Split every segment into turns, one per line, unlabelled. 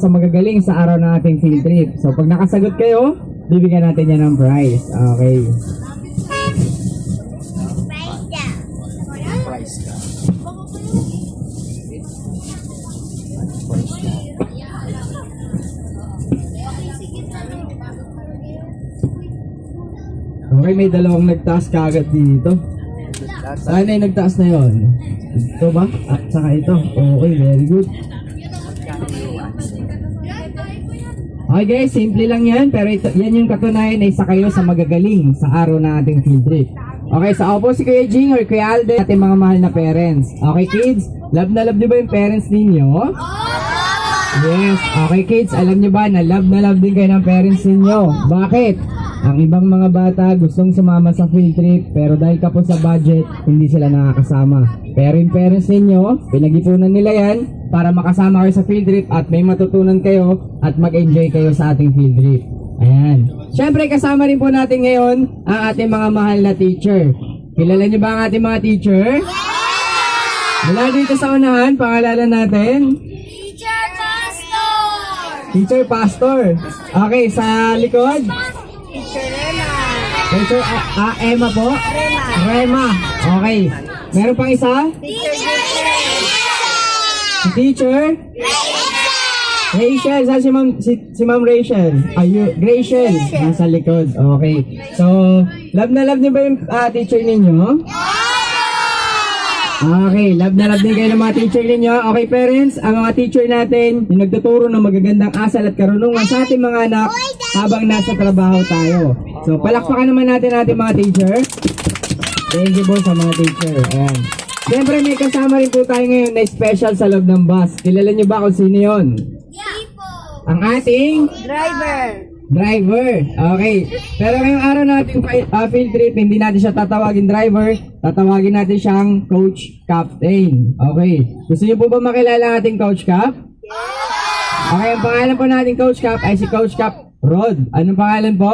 sa magagaling sa araw ng ating field trip. So pag nakasagot kayo, bibigyan natin yan ng prize. Okay.
Price ka.
Okay, may dalawang nagtaas kagad dito. Saan na yung nagtaas na yon? Ito ba? At saka ito. Okay, very good. Okay guys, simple lang yan. Pero ito, yan yung katunayan na isa kayo sa magagaling sa araw ng ating field trip. Okay, sa opo si Kuya Jing or Kuya Alden, ating mga mahal na parents. Okay kids, love na love niyo ba yung parents ninyo? Yes. Okay kids, alam niyo ba na love na love din kayo ng parents ninyo? Bakit? Ang ibang mga bata gustong sumama sa field trip pero dahil kapos sa budget, hindi sila nakakasama. Pero yung parents ninyo, pinag-ipunan nila yan para makasama kayo sa field trip at may matutunan kayo at mag-enjoy kayo sa ating field trip. Ayan. Siyempre kasama rin po natin ngayon ang ating mga mahal na teacher. Kilala niyo ba ang ating mga teacher? Mula dito sa unahan, pangalanan natin.
Teacher Pastor!
Teacher Pastor. Okay, sa likod.
Rema!
Teacher A- A- Emma po.
Rema!
Rema. Okay. Meron pang isa?
Teacher
teacher? Rachel. Saan si Ma'am, si, si Ma'am Rachel? Ayu, Rachel. Nasa likod. Okay. So, love na love niyo ba yung ah, teacher ninyo? Okay, love na love din kayo ng mga teacher ninyo. Okay, parents, ang mga teacher natin, yung nagtuturo ng magagandang asal at karunungan sa ating mga anak habang nasa trabaho tayo. So, palakpakan naman natin ating mga teacher. Thank you po sa mga teacher. Ayan. Siyempre, may kasama rin po tayo ngayon na special sa loob ng bus. Kilala niyo ba kung sino yon? Ang ating
Driver!
Driver. Okay. Pero ngayong araw natin uh, field trip, hindi natin siya tatawagin driver, tatawagin natin siyang coach captain. Okay. Gusto niyo po ba makilala ating coach cap? Okay, ang pangalan po natin coach cap ay si coach cap Rod. Anong pangalan po?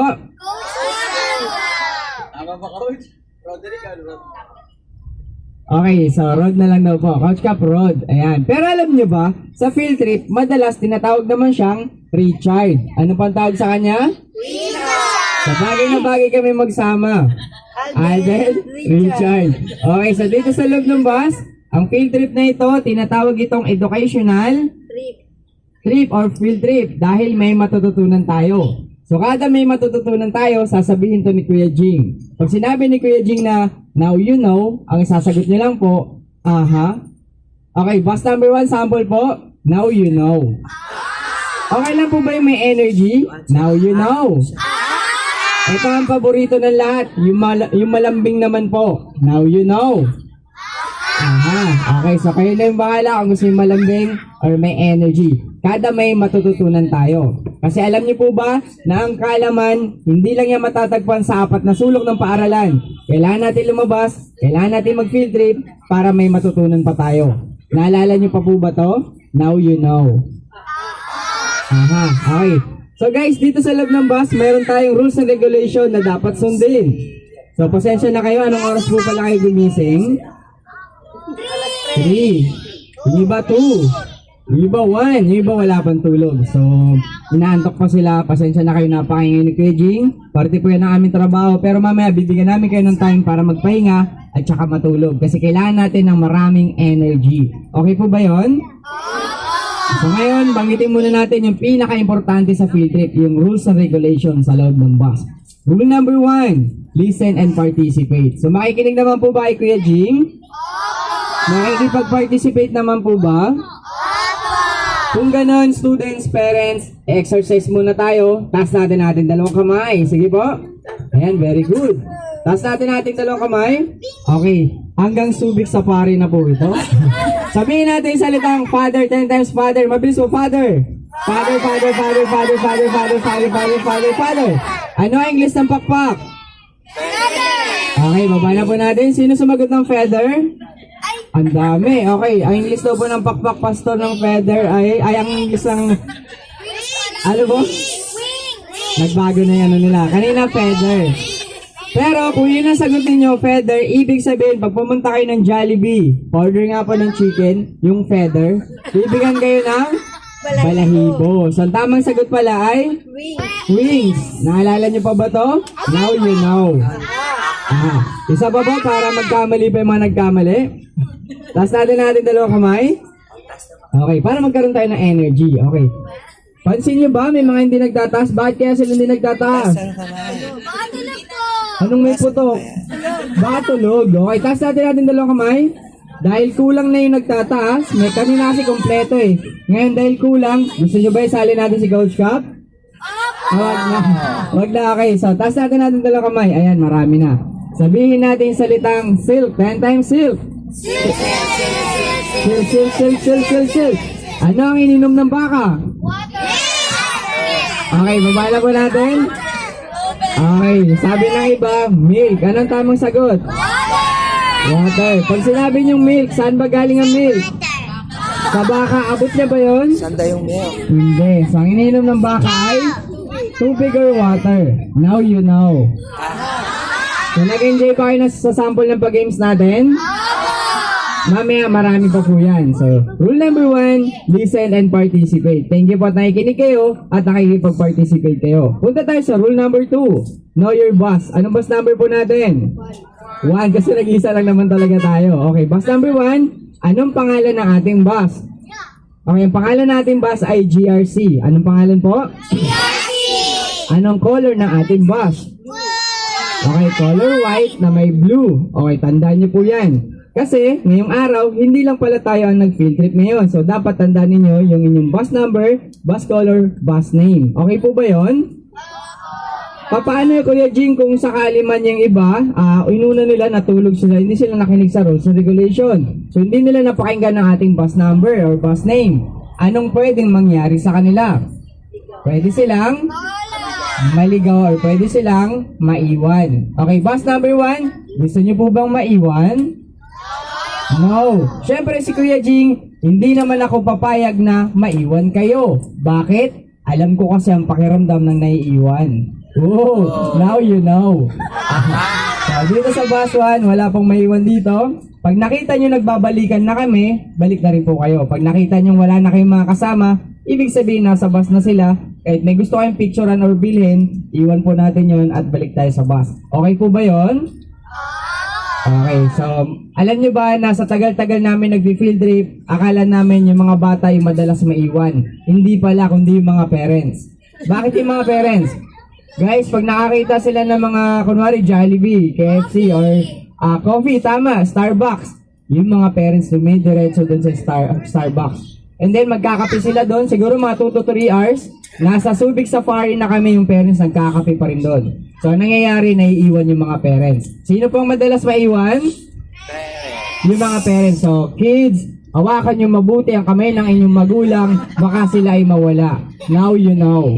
Tama ba, Coach? Roderick, ano?
Okay, so Rod na lang daw po. Coach Cap Rod. Ayan. Pero alam niyo ba, sa field trip, madalas tinatawag naman siyang Richard. Ano pang tawag sa kanya? Sa bagay na bagay kami magsama. Alden, Richard. Okay, so dito sa loob ng bus, ang field trip na ito, tinatawag itong educational
Trip!
trip or field trip dahil may matututunan tayo. So kada may matututunan tayo, sasabihin to ni Kuya Jing. Pag sinabi ni Kuya Jing na, now you know, ang sasagot niyo lang po, aha. Okay, bus number one, sample po, now you know. Okay lang po ba yung may energy? Now you know. Ito ang paborito ng lahat, yung, mal- yung malambing naman po. Now you know. Aha, okay. So kayo na yung bahala kung gusto yung malambing or may energy. Kada may matututunan tayo. Kasi alam niyo po ba na ang kalaman, hindi lang yan matatagpuan sa apat na sulok ng paaralan. Kailangan natin lumabas, kailangan natin mag-field trip para may matutunan pa tayo. Naalala niyo pa po ba to? Now you know. Aha, okay. So guys, dito sa loob ng bus, meron tayong rules and regulation na dapat sundin. So pasensya na kayo, anong oras po pala kayo gumising? 3. Yung iba 2. Yung iba 1. Yung iba wala pang tulog. So, inaantok pa sila. Pasensya na kayo napakingay ni Kuya. Parte po yan ang aming trabaho. Pero mamaya, bibigyan namin kayo ng time para magpahinga at saka matulog. Kasi kailangan natin ng maraming energy. Okay po ba yon? So ngayon, banggitin muna natin yung pinaka-importante sa field trip, yung rules and regulations sa loob ng bus. Rule number one, listen and participate. So makikinig naman po ba kay Kuya Jing? Nakikipag-participate naman po ba? Kung ganon, students, parents, exercise muna tayo. Taas natin natin dalawang kamay. Sige po. Ayan, very good. Taas natin natin dalawang kamay. Okay. Hanggang subik sa pari na po ito. Sabihin natin yung salitang Father, 10 times Father. Mabilis po, Father. Father, Father, Father, Father, Father, Father, Father, Father, Father, Father. Ano ang English ng pakpak? Okay, baba na po natin. Sino sumagot ng feather? Ang dami. Okay, ang English daw po ng pakpak pastor ng feather ay, ay ang English ng, ano po? Nagbago na yan ano nila. Kanina feather. Pero kung yun ang sagot ninyo, feather, ibig sabihin, pag pumunta kayo ng Jollibee, order nga po ng chicken, yung feather, bibigyan kayo ng Balahibo. So, ang tamang sagot pala ay wings. Naalala niyo pa ba to? Now you know. Ah, isa pa ba para magkamali pa yung mga nagkamali? Taas natin natin dalawang kamay. Okay, para magkaroon tayo ng energy. Okay. Pansin niyo ba, may mga hindi nagtataas? Bakit kaya sila hindi nagtataas?
Matulog po.
Anong may putok? Baka tulog. Okay, taas natin natin dalawang kamay. Dahil kulang na yung nagtataas, may kanina kasi kompleto eh. Ngayon dahil kulang, gusto nyo ba isali natin si Coach Cup? Ah, Wag na. Wag na, okay. So, taas natin natin dalawang kamay. Ayan, marami na. Sabihin natin salitang silk. Ten times silk. Silk, silk, silk, silk, silk, silk. Ano ang ininom ng baka? Okay, babala po natin. Okay, sabi ng iba, milk. Anong tamang sagot? Water. Pag sinabi niyong milk, saan ba galing ang milk? Sa baka, abot niya ba yun?
Sanda yung milk.
Hindi. So, ang ininom ng baka ay tubig or water. Now you know. So, nag-enjoy pa kayo na sa sample ng pag-games natin? Mamaya, marami pa po yan. So, rule number one, listen and participate. Thank you po at nakikinig kayo at nakikipag-participate kayo. Punta tayo sa rule number two, know your boss. Anong boss number po natin? One, kasi nag-isa lang naman talaga tayo. Okay, boss number one, anong pangalan ng ating boss? Okay, ang pangalan natin boss ay GRC. Anong pangalan po? Anong color ng ating boss? Okay, color white na may blue. Okay, tandaan niyo po yan. Kasi, ngayong araw, hindi lang pala tayo ang nag-field trip ngayon. So, dapat tandaan ninyo yung inyong bus number, bus color, bus name. Okay po ba yon? Paano Kuya Jing kung sakali man yung iba, ah inuna nila natulog sila, hindi sila nakinig sa rules and regulation. So hindi nila napakinggan ng ating bus number or bus name. Anong pwedeng mangyari sa kanila? Pwede silang maligaw or pwede silang maiwan. Okay, bus number one, gusto niyo po bang maiwan? No. Siyempre si Kuya Jing, hindi naman ako papayag na maiwan kayo. Bakit? Alam ko kasi ang pakiramdam ng naiiwan. Oh, now you know. so, dito sa bus 1, wala pong maiwan dito. Pag nakita nyo nagbabalikan na kami, balik na rin po kayo. Pag nakita nyo wala na kayong mga kasama, ibig sabihin nasa bus na sila. Kahit may gusto kayong picturean or bilhin, iwan po natin yon at balik tayo sa bus. Okay po ba yon? Okay, so alam nyo ba na sa tagal-tagal namin nag-field trip, akala namin yung mga bata yung madalas maiwan. Hindi pala, kundi yung mga parents. Bakit yung mga parents? Guys, pag nakakita sila ng mga, kunwari, Jollibee, KFC, or ah, coffee, tama, Starbucks, yung mga parents dumidiretso dun sa Star, Starbucks. And then, magkakape sila doon, siguro mga 2 to 3 hours, nasa Subic Safari na kami yung parents, nagkakape pa rin doon. So, ang nangyayari, naiiwan yung mga parents. Sino pong madalas maiwan? Yung mga parents. So, kids, hawakan nyo mabuti ang kamay ng inyong magulang, baka sila ay mawala. Now you know.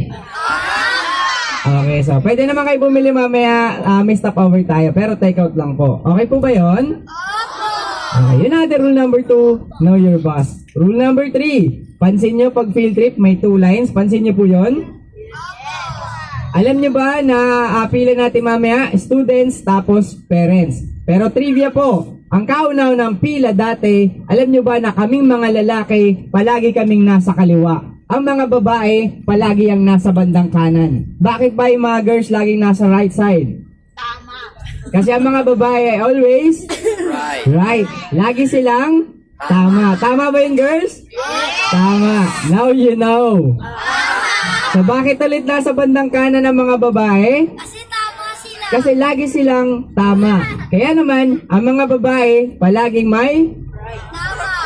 Okay, so pwede naman kayo bumili mamaya, ah, may stopover tayo, pero take out lang po. Okay po ba yon? Okay, yun natin rule number 2, know your boss. Rule number 3, pansin nyo pag field trip, may two lines, pansin nyo po yon? Alam nyo ba na ah, pila natin mamaya, students tapos parents. Pero trivia po, ang kaunaw ng pila dati, alam nyo ba na kaming mga lalaki, palagi kaming nasa kaliwa. Ang mga babae, palagi ang nasa bandang kanan. Bakit ba yung mga girls laging nasa right side? Kasi ang mga babae ay always
Right.
right. Lagi silang tama. Tama ba yun, girls? Tama. Now you know. So bakit ulit nasa bandang kanan ng mga babae?
Kasi tama sila.
Kasi lagi silang tama. Kaya naman, ang mga babae, palaging may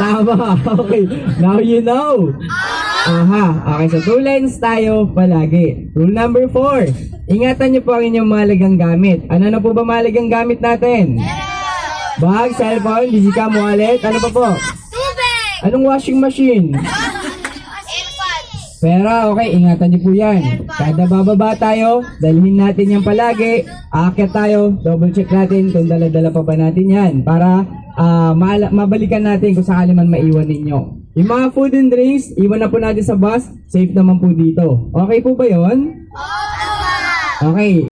tama. Okay. Now you know. Aha. Okay, so two lines tayo palagi. Rule number four. Ingatan niyo po ang inyong mahalagang gamit. Ano na po ba mahalagang gamit natin? Bag, cellphone, digicam, wallet, ano pa po?
Tubig!
Anong washing machine? Pero okay, ingatan niyo po yan. Kada bababa tayo, dalhin natin yan palagi. Aakyat tayo, double check natin kung dala-dala pa ba natin yan. Para maala- mabalikan natin kung sakali man maiwan ninyo. Yung mga food and drinks, iwan na po natin sa bus. Safe naman po dito. Okay po ba yon? Okay.